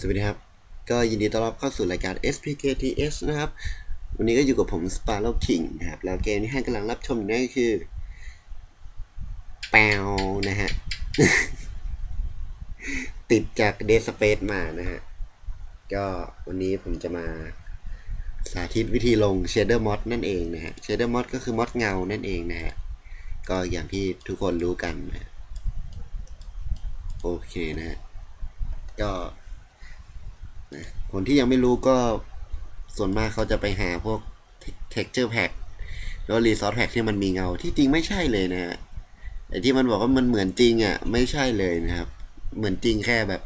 สวัสดีครับ ก็ยินดีต้อนรับเข้าสู่รายการ SPKTS นะครับ วันนี้ก็อยู่กับผม Sparrow King นะครับ แล้วเกมที่ให้กำลังรับชมอยู่นั่นก็คือแปวนะฮะ ติดจาก Dead Space มานะฮะ ก็วันนี้ผมจะมาสาธิตวิธีลง Shader Mod นั่นเองนะฮะ Shader Mod ก็คือมอดเงานั่นเองนะฮะ ก็อย่างที่ทุกคนรู้กันนะโอเคนะฮะก็ คนที่ยังไม่รู้ก็ส่วนมากเขาจะไปหาพวก texture pack แล้ว resource pack ที่มันมีเงาที่จริงไม่ใช่เลยนะฮะไอที่มันบอกว่ามันเหมือนจริงอะ ไม่ใช่เลยนะครับ เหมือนจริงแค่แบบ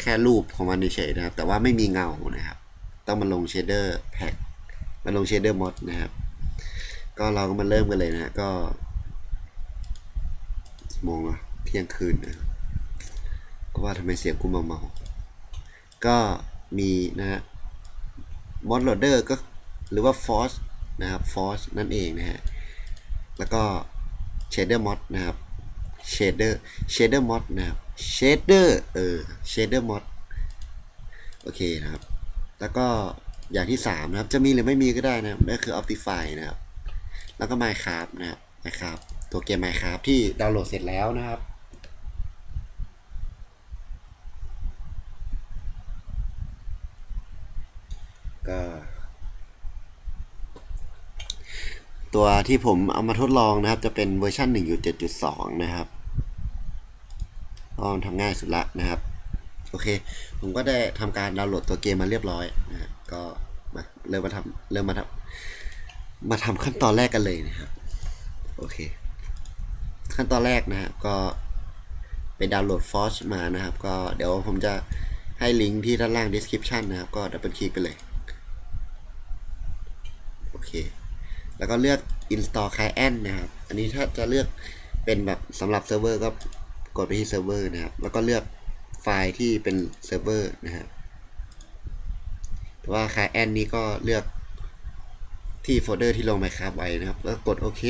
แค่รูปของมันเฉยๆนะครับ แต่ว่าไม่มีเงานะครับ ต้องมาลง shader pack มาลง shader mod นะครับ ก็เราก็มาเริ่มกันเลยนะฮะก็กี่โมงละเที่ยงคืนนะก็ว่าทำไมเสียงกูเมาๆ ก็มีนะฮะ mod loader ก็หรือว่า force นะครับ force นั่นเองนะฮะ แล้วก็ shader mod นะครับ shader shader mod นะครับ shader เออ shader mod โอเคนะครับ แล้วก็อย่างที่ 3 นะครับ จะมีหรือไม่มีก็ได้นะครับนั่นคือ optify นะครับ แล้วก็ minecraft นะครับ minecraft ตัวเกม minecraft ที่ดาวน์โหลดเสร็จแล้วนะครับ ก็ ตัวที่ผมเอามาทดลองนะครับ จะเป็นเวอร์ชัน1.7.2 นะครับก็ทำง่ายสุดละนะครับ โอเค ผมก็ได้ทำการดาวน์โหลดตัวเกมมาเรียบร้อยนะฮะก็มาเริ่มมาทำเริ่มมาทำมาทำขั้นตอนแรกกันเลยนะครับ โอเค ขั้นตอนแรกนะฮะก็ไปดาวน์โหลดฟอสมานะครับ ก็เดี๋ยวผมจะให้ลิงก์ที่ด้านล่าง description นะครับ ก็ดับเบิลคลิกไปเลย โอเค แล้วก็เลือก install client นะครับ อันนี้ถ้าจะเลือกเป็นแบบสำหรับเซิร์ฟเวอร์ก็กดไปที่เซิร์ฟเวอร์นะครับ แล้วก็เลือกไฟล์ที่เป็นเซิร์ฟเวอร์นะครับแต่ว่า client นี้ก็เลือกที่โฟลเดอร์ที่ลง Minecraft ไว้นะครับ แล้วกดโอเค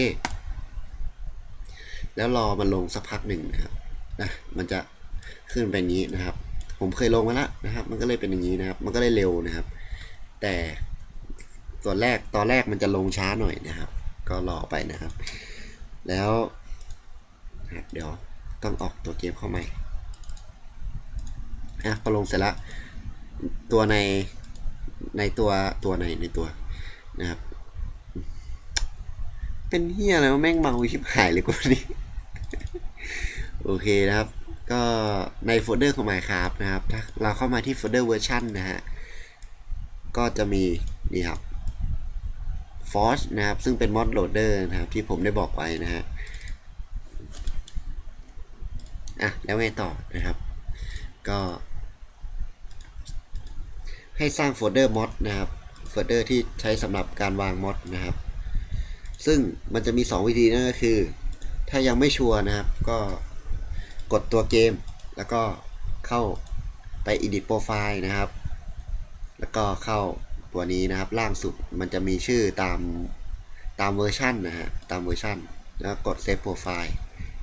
แล้วรอมันลงสักพักหนึ่งนะครับนะมันจะขึ้นไปนี้นะครับ ผมเคยลงมาแล้วนะครับ มันก็เลยเป็นอย่างนี้นะครับ มันก็เลยเร็วนะครับ แต่ ตอนแรกตอนแรกมันจะลงช้าหน่อยนะครับ ก็รอไปนะครับ แล้วนะครับเดี๋ยวต้องออกตัวเกมเข้าใหม่อะพอลงเสร็จแล้วตัวในในตัวตัวในในตัวนะครับ เป็นเฮียอะไรวะแม่งเมาชิบหายเลยกูนี่โอเคนะครับ ก็ในโฟลเดอร์ของ Minecraft นะครับ ถ้าเราเข้ามาที่โฟลเดอร์เวอร์ชันนะฮะ ก็จะมี นี่ครับ Force นะครับ ซึ่งเป็น mod loader นะครับ ที่ผมได้บอกไว้นะฮะอะ แล้วไงต่อนะครับ ก็ให้สร้างโฟลเดอร์ mod นะครับ โฟลเดอร์ที่ใช้สำหรับการวาง mod นะครับ ซึ่งมันจะมี 2 วิธีนั่นก็คือ ถ้ายังไม่ชัวร์นะครับ ก็กดตัวเกม แล้วก็เข้าไป edit profile นะครับ แล้วก็เข้า ตัวนี้นะครับล่างสุดมันจะมีชื่อตามตามเวอร์ชันนะฮะตามเวอร์ชันแล้วกด save profile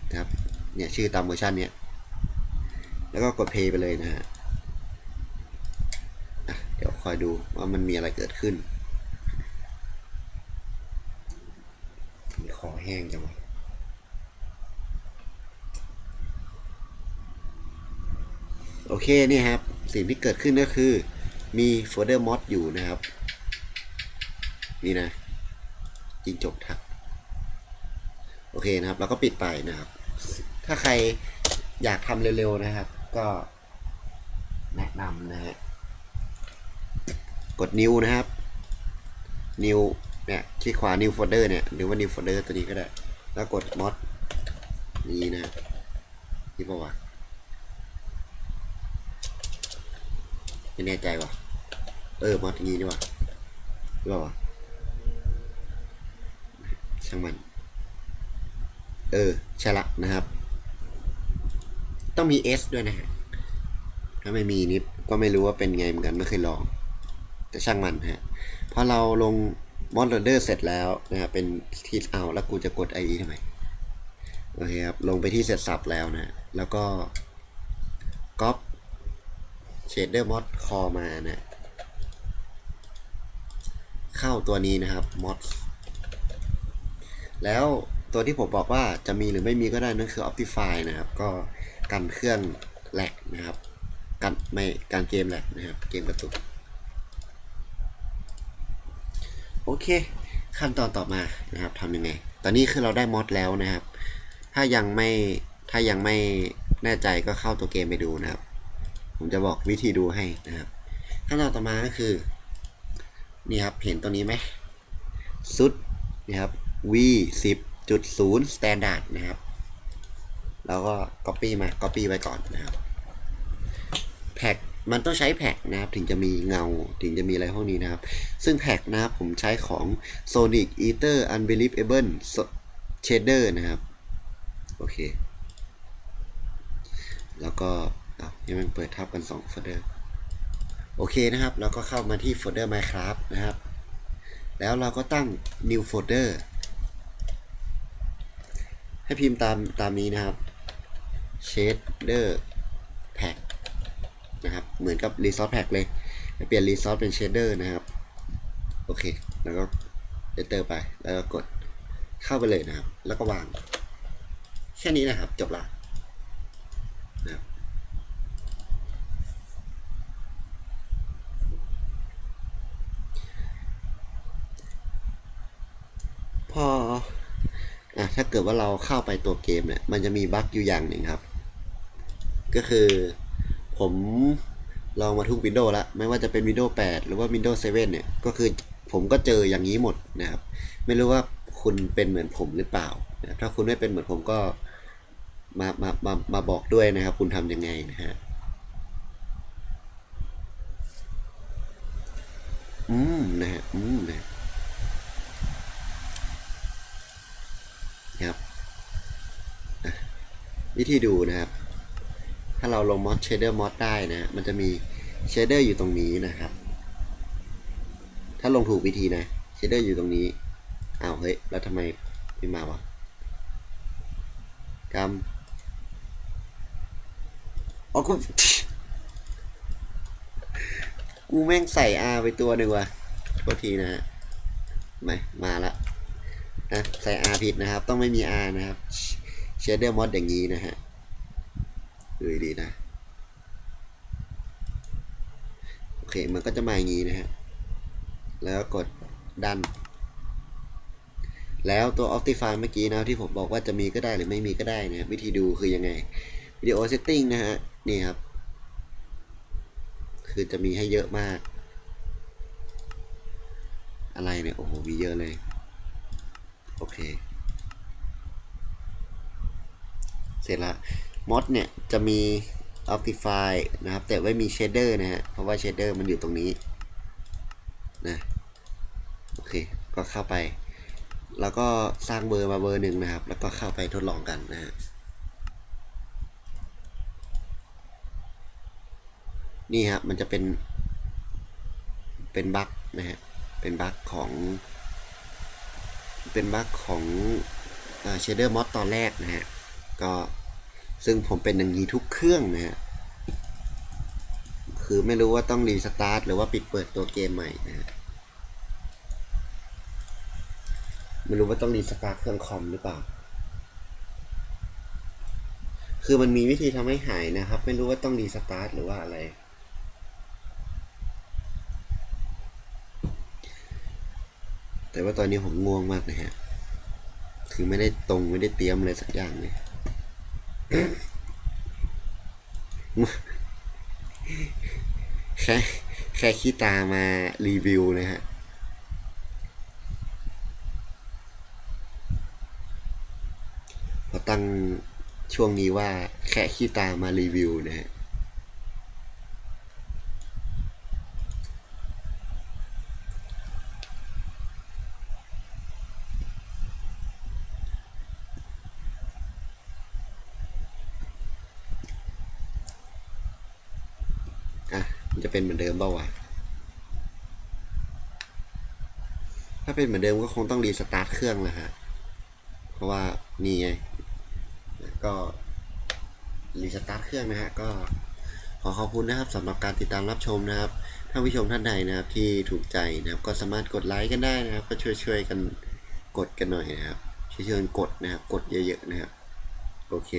นะครับเนี่ยชื่อตามเวอร์ชันเนี่ยแล้วก็กด play ไปเลยนะฮะเดี๋ยวคอยดูว่ามันมีอะไรเกิดขึ้นคอแห้งจังวะโอเคนี่ครับ สิ่งที่เกิดขึ้นก็คือ มีโฟลเดอร์มอดอยู่นะครับ นี่นะจิงจกทัก โอเคนะครับ แล้วก็ปิดไปนะครับ ถ้าใครอยากทำเร็วๆนะครับ ก็แนะนำนะฮะ กดนิวนะครับนิวเนี่ยคลิกขวา new folder เนี่ยหรือว่า new folder ตัวนี้ก็ได้ แล้วกด mod นี้นะนี่ปะวะ ไม่แน่ใจว่ะ เออ mod นี้นี่วะหรือเปล่าวะช่างมัน เออ ใช่ละนะครับ ต้องมี S ด้วยนะฮะ ถ้าไม่มีนี่ก็ไม่รู้ว่าเป็นไงเหมือนกันไม่เคยลอง แต่ช่างมันฮะพอเราลง mod loader เสร็จแล้วนะครับเป็นที่เอาแล้วกูจะกด IE ทำไมโอเคครับ ลงไปที่เสร็จสับแล้วนะ แล้วก็ก๊อป shader mod core มานะเข้าตัวนี้นะครับ mod แล้วตัวที่ผมบอกว่าจะมีหรือไม่มีก็ได้นั่นคือ Optify นะครับ ก็กันเครื่องแหลกนะครับ กันไม่การเกมแหลกนะครับ เกมกระตุก โอเค ขั้นตอนต่อมานะครับทำยังไง ตอนนี้คือเราได้มอดแล้วนะครับ ถ้ายังไม่ถ้ายังไม่แน่ใจก็เข้าตัวเกมไปดูนะครับ ผมจะบอกวิธีดูให้นะครับขั้นตอนต่อมาก็คือนี่ครับเห็นตัวนี้ไหมซุดนี่ครับ v 10จุด0 standard นะครับ แล้วก็ copy มา copy ไว้ก่อนนะครับแพ็กมันต้องใช้แพ็กนะครับ ถึงจะมีเงา ถึงจะมีอะไรพวกนี้นะครับ ซึ่งแพ็กนะครับ ผมใช้ของ Sonic Eater Unbelievable Shader นะครับ โอเค แล้วก็ อาให้มันเปิดทับกัน2โฟลเดอร์โอเคนะครับแล้วก็เข้ามาที่โฟลเดอร์ Minecraft นะครับ แล้วเราก็ตั้ง new folder ให้พิมพ์ตามตามนี้นะครับ shader pack นะครับ เหมือนกับ resource pack เลยเปลี่ยน resource เป็น shader นะครับ โอเค แล้วก็ enter ไป แล้วก็กดเข้าไปเลยนะครับ แล้วก็วาง แค่นี้นะครับ จบละนะครับ พออะ ถ้าเกิดว่าเราเข้าไปตัวเกมเนี่ยมันจะมีบั๊กอยู่อย่างหนึ่งครับ ก็คือผมลองมาทุก Windows แล้วไม่ว่าจะเป็น Windows 8หรือว่า Windows 7เนี่ยก็คือผมก็เจออย่างนี้หมดนะครับ ไม่รู้ว่าคุณเป็นเหมือนผมหรือเปล่านะถ้าคุณไม่เป็นเหมือนผมก็มามามามาบอกด้วยนะครับ คุณทำยังไงนะฮะอืมนะฮะอืมนะ ครับอะ วิธีดูนะครับ ถ้าเราลงมอด shader mod ได้นะ มันจะมี shader อยู่ตรงนี้นะครับ ถ้าลงถูกวิธีนะ shader อยู่ตรงนี้อ้าวเฮ้ยแล้วทำไมไม่มาวะกำอ๋อกูกูแม่งใส่ R ไปตัวหนึ่งว่ะโทษทีนะฮะไม่มาละนะใส่ R ผิดนะครับ ต้องไม่มี R นะครับ shader mod อย่างนี้นะฮะดูดีนะ โอเค มันก็จะมาอย่างนี้นะฮะ แล้วกดดัน แล้วตัว Optify เมื่อกี้นะที่ผมบอกว่าจะมีก็ได้หรือไม่มีก็ได้นะวิธีดูคือยังไงวิดีโอ setting นะฮะ นี่ครับ คือจะมีให้เยอะมาก อะไรเนี่ย โอ้โห มีเยอะเลย โอเค เสร็จละมอดเนี่ยจะมี Optify นะครับ แต่ไม่มี Shader นะฮะ เพราะว่า Shader มันอยู่ตรงนี้นะโอเค ก็เข้าไป แล้วก็สร้างเบอร์มาเบอร์หนึ่งนะครับ แล้วก็เข้าไปทดลองกันนะฮะนี่ฮะมันจะเป็น เป็นบั๊กนะฮะ เป็นบั๊กของ เป็นบั๊กของเชเดอร์มอ d ตอนแรกนะฮะ ก็ซึ่งผมเป็นอย่างนี้ทุกเครื่องนะฮะคือไม่รู้ว่าต้องรีสตาร์ทหรือว่าปิดเปิดตัวเกมใหม่นะฮะไม่รู้ว่าต้องรีสตาร์ทเครื่องคอมหรือเปล่า คือมันมีวิธีทำให้หายนะครับ ไม่รู้ว่าต้องรีสตาร์ทหรือว่าอะไรแต่ว่าตอนนี้ผมง่วงมากนะฮะ คือไม่ได้ตรงไม่ได้เตรียมอะไรสักอย่างเลย แค่แค่ขี้ตามารีวิวนะฮะพอตั้งช่วงนี้ว่าแค่ขี้ตามารีวิวนะฮะ จะเป็นเหมือนเดิมเปล่าวะ ถ้าเป็นเหมือนเดิมก็คงต้องรีสตาร์ทเครื่องแหละฮะ เพราะว่านี่ไง ก็รีสตาร์ทเครื่องนะฮะ ก็ขอขอบคุณนะครับสำหรับการติดตามรับชมนะครับ ถ้าผู้ชมท่านใดนะครับที่ถูกใจนะครับ ก็สามารถกดไลค์กันได้นะครับ ก็ช่วยช่วยๆกันกดกันหน่อยนะครับช่วยช่วยๆกดนะครับ กดเยอะๆนะครับ โอเค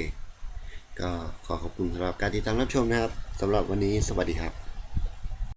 ก็ขอขอบคุณสำหรับการติดตามรับชมนะครับสำหรับวันนี้สวัสดีครับ